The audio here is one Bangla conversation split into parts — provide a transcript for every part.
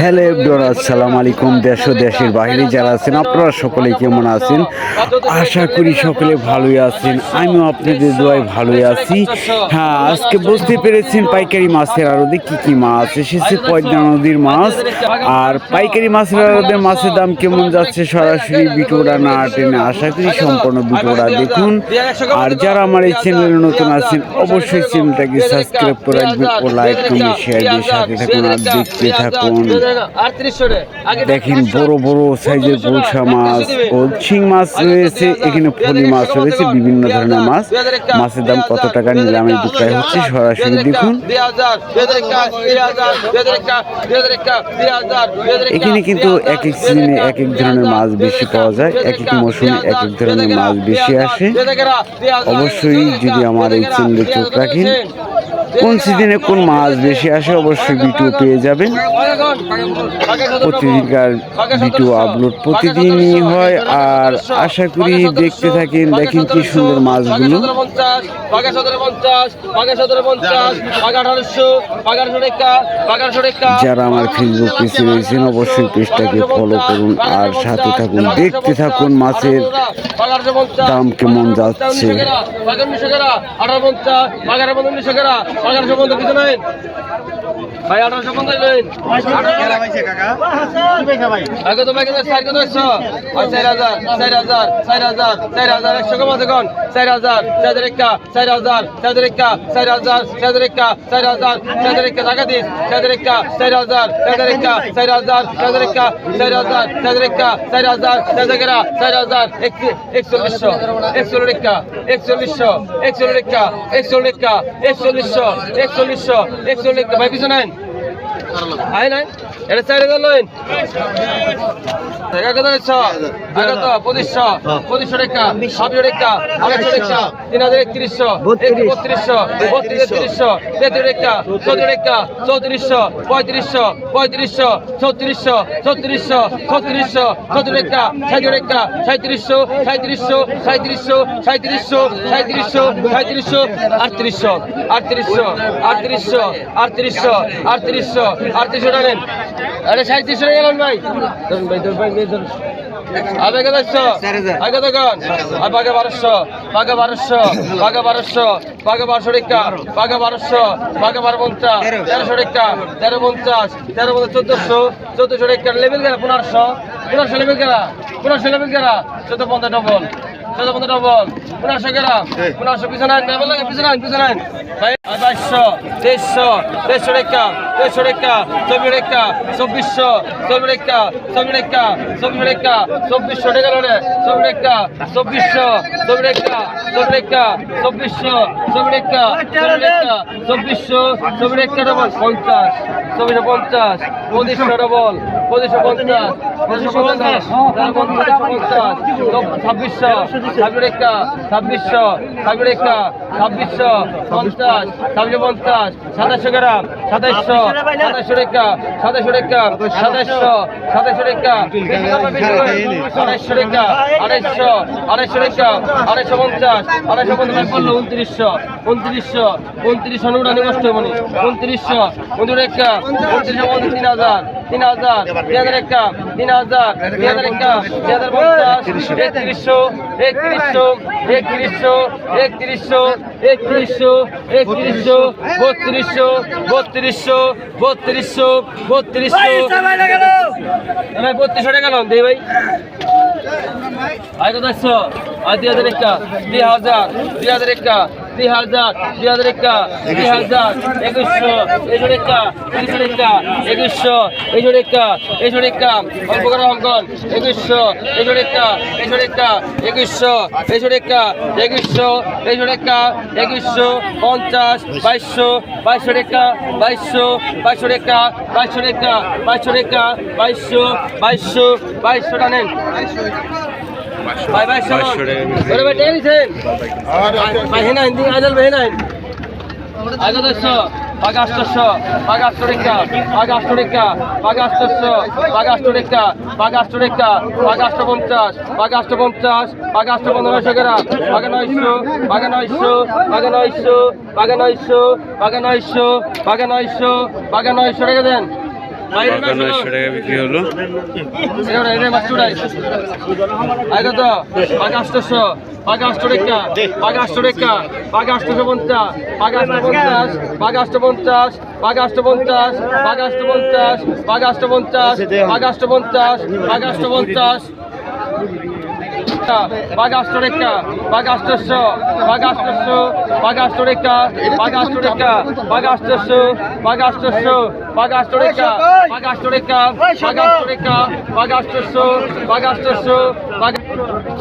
হ্যালো এভরিওয়ান আসসালামু আলাইকুম, দেশ ও দেশের বাইরে যারা আছেন, আপনারা সকলে কেমন আছেন? আশা করি সকলে ভালোই আছেন, আমিও আপনাদের দোয়ায় ভালোই আছি। হ্যাঁ আজকে বুঝতে পেরেছেন পাইকারি মাছের আড়তে কি কি মাছ এসেছে, পয়দা নদীর মাছ। আর পাইকারি মাছের আড়তে মাছের দাম কেমন যাচ্ছে সরাসরি বিটোরা না টেনে আশা করি সম্পূর্ণ বিটোরা দেখুন। আর যারা আমার এই চ্যানেলে নতুন আছেন, অবশ্যই চ্যানেলটাকে সাবস্ক্রাইব করে রাখবেন ও লাইক, কমেন্ট শেয়ার দিয়ে সাথে থাকুন আর দেখতে থাকুন। দেখেন বড় বড় সাইজের পোলসা মাছ ও শিং মাছ রয়েছে এখানে ফলি মাছ রয়েছে বিভিন্ন ধরনের মাছ মাছের দাম কত টাকা নিলামে বিক্রয় হচ্ছে সরাসরি দেখুন এখানে কিন্তু এক এক সিজনে এক এক ধরনের মাছ বেশি পাওয়া যায় এক এক মৌসুমে এক এক ধরনের মাছ বেশি আসে অবশ্যই যদি আমার এই চ্যানেলে চোখ রাখেন কোন সিজনে কোন মাছ বেশি আসে অবশ্যই ভিডিও পেয়ে যাবেন। প্রতিদিনকার ভিডিও আপলোড প্রতিদিনই হয় আর আশা করি দেখতে থাকেন, দেখেন কি সুন্দর মাছগুলো। যারা আমার ফেসবুক পেজে রয়েছেন, অবশ্যই পেজটাকে ফলো করুন আর সাথে থাকুন, দেখতে থাকুন মাছের দাম কেমন যাচ্ছে। আঠারো সম্বন্ধে কিছু নাই। ভাই আঠারোশো পঞ্চাশ নেন আগে তো ভাই চার কত একশো চার হাজার চার হাজার চার হাজার চার হাজার একশো কম আছে কোন চার হাজার চার হাজার একা চার হাজার চার হাজার একা চার হাজার চার হাজার একা চার হাজার চার হাজার একা টাকা দিস চার হাজার একা চার হাজার চার হাজার একা চার হাজার চার হাজার একা চার হাজার চার হাজার একা চার হাজার চার হাজার চার হাজার একচল্লিশশো একচল্লিশ একা একচল্লিশশো একচল্লিশ একা একচল্লিশ একা একচল্লিশশো একচল্লিশশো একচল্লিশ ভাই পিছু নাই আয় নাই, এটা চার হাজার লইন। কত নিচ্ছ টাকা তো পঁচিশশো পঁচিশশো টাকা ছাব্বিশশো টাকা, আড়াইশো টাকা। তিন হাজার একত্রিশশো বত্রিশশো বত্রিশ একত্রিশশো তেত্রিশ টাকা চৌত্রিশ টাকা চৌত্রিশশো পঁয়ত্রিশশো পঁয়ত্রিশশো ছত্রিশশো ছত্রিশশো ছত্রিশশো ছত্রিশ টাকা সাঁত্রিশ টাকা সাঁত্রিশশো সাঁত্রিশশো সাঁত্রিশশো সাঁত্রিশশো সাঁত্রিশশো সাঁত্রিশশো আটত্রিশশো আটত্রিশশো আটত্রিশশো আটত্রিশশো আটত্রিশশো আটত্রিশশো টাকা আরে সাঁত্রিশশো গেলেন ভাই ধরুন ভাই। ধরুন ভাই ধরুন কত একশো আগে দেখুন। আর বাঘে বারোশো বাঘে বারোশো বাঘে বারোশো বাঘে বারোশো টিকা বাঘে বারোশো বাঘে বারো পঞ্চাশ, তেরোশো টিকা তেরো পঞ্চাশ তেরো পঞ্চাশ, চোদ্দশো চোদ্দশো টিকা লেভেল গেলা পনেরোশো পনেরোশো লেভেল গেলা, পনেরোশো লেভেল গেলা, চোদ্দ পঞ্চাশ ডবল চোদ্দ পঞ্চাশ ডবল পনেরোশো গেলা পনেরোশো পিছনে আইন ডবল লাগে পিছনে আইন পিছনে আইন। বাইশশো তেইশশো তেইশশো টাকা তেইশশো টাকা চব্বিশ টাকা চব্বিশশো চব্বিশ টাকা চব্বিশ টাকা চব্বিশ টাকা চব্বিশশো টাকা লোনে চব্বিশ টাকা চব্বিশশো চব্বিশ টাকা চব্বিশ টাকা চব্বিশশো চব্বিশ টাকা চব্বিশ টাকা চব্বিশশো চব্বিশ টাকা ডবল পঞ্চাশ চব্বিশশো পঞ্চাশ পঁচিশশো ডবল পঁচিশশো পঞ্চাশ পঁচিশশো পঞ্চাশ পঞ্চাশ পঞ্চাশ ছাব্বিশশো ছাব্বিশ টাকা ছাব্বিশশো ছাব্বিশ টাকা ছাব্বিশশো পঞ্চাশ ছাব্বিশশো পঞ্চাশ সাতাশশো গ্রাম। সাতাশশো সাতাশশো টাকা সাতাশশো টাকা সাতাশশো সাতাশশো টাকা। আড়াইশো টাকা আড়াইশো আড়াইশো টাকা, আড়াইশো পঞ্চাশ আড়াইশো পঞ্চাশ করল উনত্রিশশো উনত্রিশশো উনত্রিশশো নুরানি কষ্ট মনে উনত্রিশশো উনত্রিশ টাকা, উনত্রিশশো পঞ্চাশ, তিন হাজার তিন হাজার তিন হাজার একটা তিন হাজার তিন হাজার একটা তিন হাজার পঞ্চাশ একত্রিশশো একত্রিশশো একত্রিশশো একত্রিশশো একত্রিশশো একত্রিশশো বত্রিশশো বত্রিশশো বত্রিশশো বত্রিশশো। ভাই বত্রিশশো টাকা লোন দেই ভাই। আয় কত একশো আয় দুই হাজার একটা দুই হাজার দুই হাজার একটা। দুই হাজার দুই হাজার একটা দুই হাজার একুশশো একুশশো একটা একুশশো একটা একুশশো একুশশো একটা একুশশো একটা অল্প করে অঙ্কন, একুশশো একুশশো একটা একুশশো একটা একুশশো একুশশো একটা একুশশো একুশশো একটা একুশশো পঞ্চাশ, বাইশশো বাইশশো টাকা বাইশশো বাইশশো টাকা বাইশশো টাকা বাইশশো টাকা বাইশশো বাইশশো বাইশশো টানেন। ভাই ভাই শোনো ওরে ভাই টেন দিছেন ভাই হেনা হিন্দি আজল ভাই হেনা আগে দশশো বাঘ আষ্টশো বাঘ আষ্ট রেখা বাঘ আষ্ট রেখা বাঘ আষ্টশো বাঘ আষ্ট রেখা বাঘ আষ্ট রেখা বাঘ আষ্ট পঞ্চাশ আষ্ট পঞ্চাশ আষ্ট পনেরোশো গ্রাম বাঘে নয়শো বাঘে নয়শো বাঘে নয়শো বাঘে নয়শো বাঘে নয়শো বাঘে নয়শো বাঘে নয়শো রেখে দেন। বাঘা নয়শো টাকা বিক্রি হলো। বাঘা আষ্টশো বাঘা আষ্ট রেখা বাঘা রেখা বাঘা আষ্টশো পঞ্চাশ বাঘা আষ্ট পঞ্চাশ বাঘা আষ্ট পঞ্চাশ পঞ্চাশ পঞ্চাশ পঞ্চাশ বাগাষ্ট রেখা বাগাষ্টস্য বাগাষ্টস্য বাগাষ্ট রেখা বাগাষ্ট রেখা বাগাষ্টস্য বাগাষ্টস্য বাগাষ্ট রেখা বাগাষ্ট রেখা বাগাষ্ট রেখা বাগাষ্টস্য বাগাষ্টস্য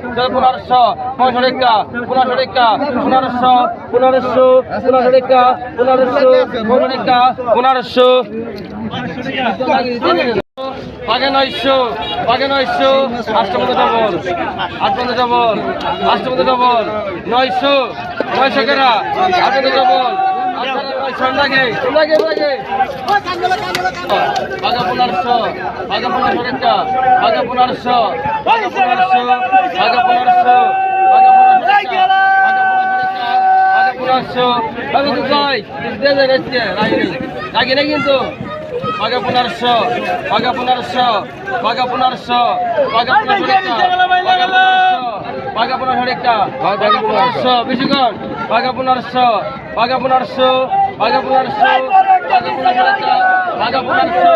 পনেরোশো পনেরোশো রেখা পনেরোশো রেখা পনেরোশো পনেরোশো পনেরোশো রেখা পনেরোশো পনেরো রেখা পনেরোশো বাঘে নয়শো বাঘে নয়শো আষ্টমত ডবল আটমত ডবল আষ্টমত ডবল নয়শো নয়শো কেরা ডবল বাঘা পনেরোশো বাঘা পনেরোশো রেখা বাঘা পনেরোশো বাঘা পনেরোশো বাঘা পনেরোশো বাঘা পনেরোশো বাঘা পনেরোশো কই দিয়ে যায় রেখে না কিন্তু বাঘা পনেরোশো বাঘা পনেরোশো বাঘা পনেরোশো বাঘা পনেরোশো বাঘা পনেরোশো রেখা বাঘা পনেরোশো বেশি কর বাঘা পনেরোশো বাঘা পনেরোশো বাঘা পনেরোশো বাঘা পনেরোশো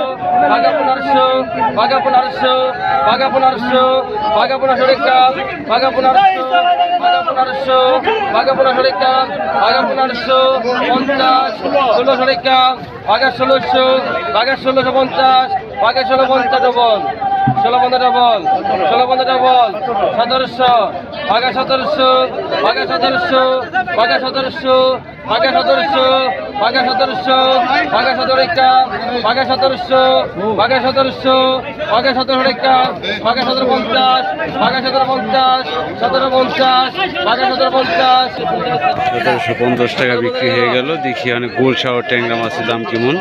বাঘা পনেরোশো বাঘা পনেরোশো বাঘা পনেরোশো বাঘা পনেরোশো বাঘা পনেরোশো বাঘা পনেরোশো বাঘা পনেরোশো বাঘা পনেরোশো পঞ্চাশ ষোলোশো রেখা বাঘা ষোলোশো বাঘা ষোলোশো পঞ্চাশ বাঘা ষোলো পঞ্চাশ ষোলো পনেরো বল ষোলো পনেরো বল সতেরোশো বাঘা সতেরোশো বাঘা সতেরোশো বাঘা সতেরোশো। বাঘা সতেরোশো বাঘা সতেরোশো বাঘা সতেরো রেখা বাঘা সতেরোশো বাঘা সতেরোশো বাঘা সতেরো রেখা বাঘা সতেরো পঞ্চাশ বাঘা সতেরো পঞ্চাশ সতেরো পঞ্চাশ বাঘা সতেরো পঞ্চাশ। সতেরোশো পঞ্চাশ টাকা বিক্রি হয়ে গেল। দেখি অনেক গোল সাওয়ার ট্যাংরা মাছের দাম কেমন?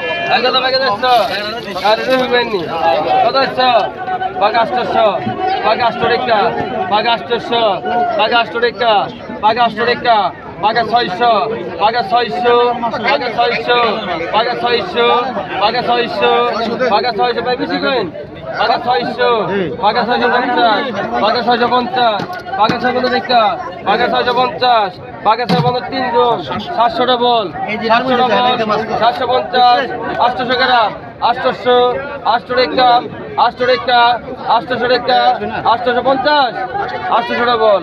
বাঘা আষ্টশো বাঘা আষ্ট রেখা বাঘা আষ্টশো বাঘা আষ্ট বাঘা আষ্ট বাঘা ছয়শো বাঘা ছয়শো বাঘা ছয়শো বাঘা ছয়শো বাঘা ছয়শো বাঘা ছয়শো, ভাই বেশি কইন বাঘা ছয়শো বাঘা ছয়শো পঞ্চাশ, বাঘা ছয়শো পঞ্চাশ, বাঘা ছয় পঞ্চাশ রেখা বাঘা ছয়শো পঞ্চাশ, বাঘা ছয় পঞ্চাশ তিনজন সাতশো ডবল সাতশো ডবল সাতশো পঞ্চাশ, আটশোশো গ্রাম, আটশোশো, আটশো রেখা আটশো রেখা আটশোশো রেখা আটশোশো পঞ্চাশ আটশোশো ডবল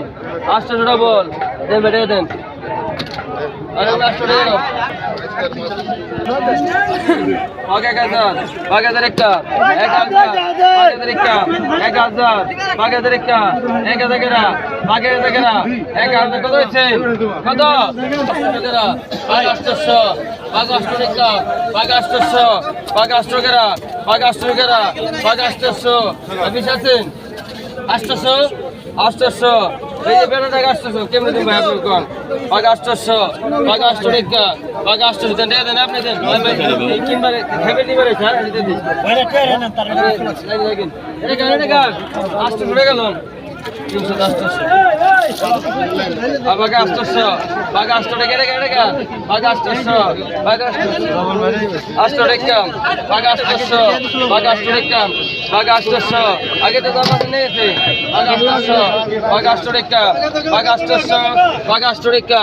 আটশোশো ডবল দেন বেটে দেন। এক হাজার এক হাজার একটা এক হাজার এক হাজার একটা এক হাজার এক হাজার একটা এক হাজার কেরা এক হাজার কেরা এক হাজার কত হয়েছে কত কেরা আষ্টশো বাঘ আষ্ট আষ্টশো আষ্টশো এই যে বেড়া টাকা আষ্টশো কেমনি তুমি ভাই আপনার কোন? বাঘ আষ্টশো বাঘ আষ্ট রেখা বাঘ আষ্টশো দেন দেন আপনি দেন। এই কিনবার স্যার দিতে দিন। আষ্ট ঘুরে তিনশো আষ্টশো। বাঘ আষ্টশো বাঘ আষ্ট রেখা রেখা রেখা বাঘ আষ্টশো বাঘ আষ্ট রেখা বাঘ আষ্টশো বাঘ আষ্ট রেখা বাঘ আষ্টশো, আগে তো দরবার নিয়েছে বাঘ আষ্টশো বাঘ আষ্ট রেখা বাঘ আষ্টশো বাঘ আষ্ট রেখা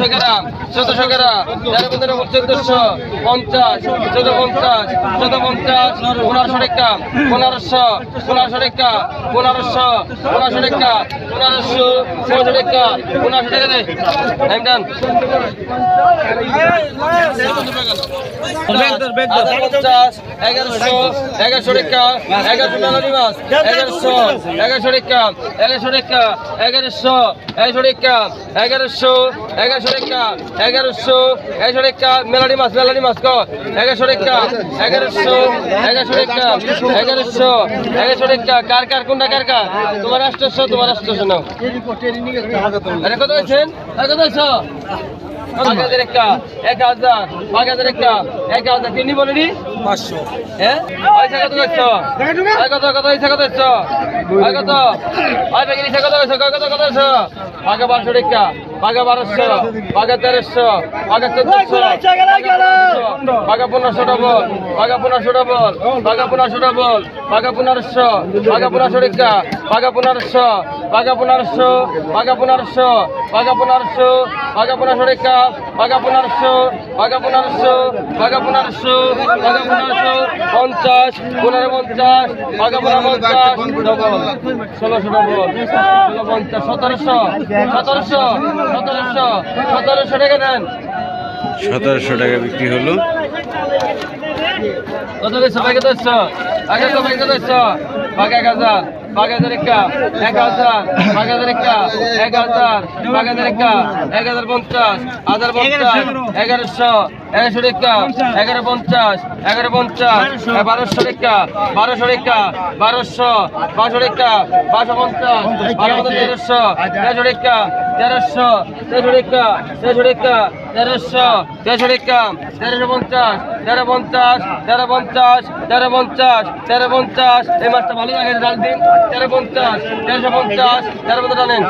চোদ্দশো গ্রাম চোদ্দশো গ্রাম। পনেরো তেরো পনেরো চোদ্দশো পঞ্চাশ চোদ্দ পঞ্চাশ চোদ্দ পঞ্চাশ পনেরোশো টাকা পনেরোশো পনেরোশো টাকা পনেরোশো পনেরোশো টাকা পনেরোশো পনেরোশো টাকা পনেরোশো টাকা দে। টাইম ডান পঞ্চাশ এগারোশো এগারোশো টাকা এগারোশো মেলানি মাছ এগারোশো এগারোশো টাকা এগারোশো টাকা এগারোশো এগারোশো টাকা এগারোশো এগারোশো টাকা এগারোশো এগারোশো টাকা মেলানি মাছ মেলানি মাছ এগারোশো টাকা এগারোশো এগারোশো টাকা এগারোশো এগারোশো টাকা কার কার কোনটা কার কার? তোমার আষ্টশো তোমার আষ্টশো নাও। আরে কত হয়েছেন? আর কত বলি পাঁচশো। হ্যাঁ? কত কত কত কত কত? কত কত কত পাকা বারোশো পাকা তেরোশো পাকা চোদ্দশো পাকা পনেরোশো ডবল পাকা পনেরোশো ডবল পাকা পনেরোশো ডবল পাকা পনেরোশো পাকা পনেরোশো টাকা পাকা পনেরোশো পাকা পনেরোশো পাকা পনেরোশো পাকা পনেরোশো পাকা পনেরোশো টাকা পাকা পনেরোশো পাকা পনেরোশো পাকা পনেরোশো পাকা পনেরোশো পঞ্চাশ পনেরো পঞ্চাশ পাকা পনেরো পঞ্চাশ ডবল ষোলোশো ডবল ষোলো পঞ্চাশ সতেরোশো সতেরোশো সতেরোশো সতেরোশো টাকা দেন। সতেরোশো টাকা বিক্রি হলো। কত আগে এক হাজার বাঘ হাজার একটা এক হাজার বাঘ হাজার একটা এক হাজার বাঘ হাজার একটা এক হাজার পঞ্চাশ হাজার পঞ্চাশ এগারোশো। এগারোশো টাকা এগারো পঞ্চাশ এগারো পঞ্চাশ বারোশো। টাকা বারোশো টাকা বারোশো বারোশো টাকা বারোশো পঞ্চাশ বারো পঞ্চাশ তেরোশো তেরোশো টাকা তেরোশো তেরোশো টাকা তেরোশো টাকা তেরোশো তেরোশো টাকা তেরোশো পঞ্চাশ তেরো পঞ্চাশ তেরো পঞ্চাশ তেরো পঞ্চাশ তেরো পঞ্চাশ। এই মাছটা ভালো লাগে ডাল দিন। তেরো পঞ্চাশ তেরোশো পঞ্চাশ তেরো পঞ্চাশ টানেন।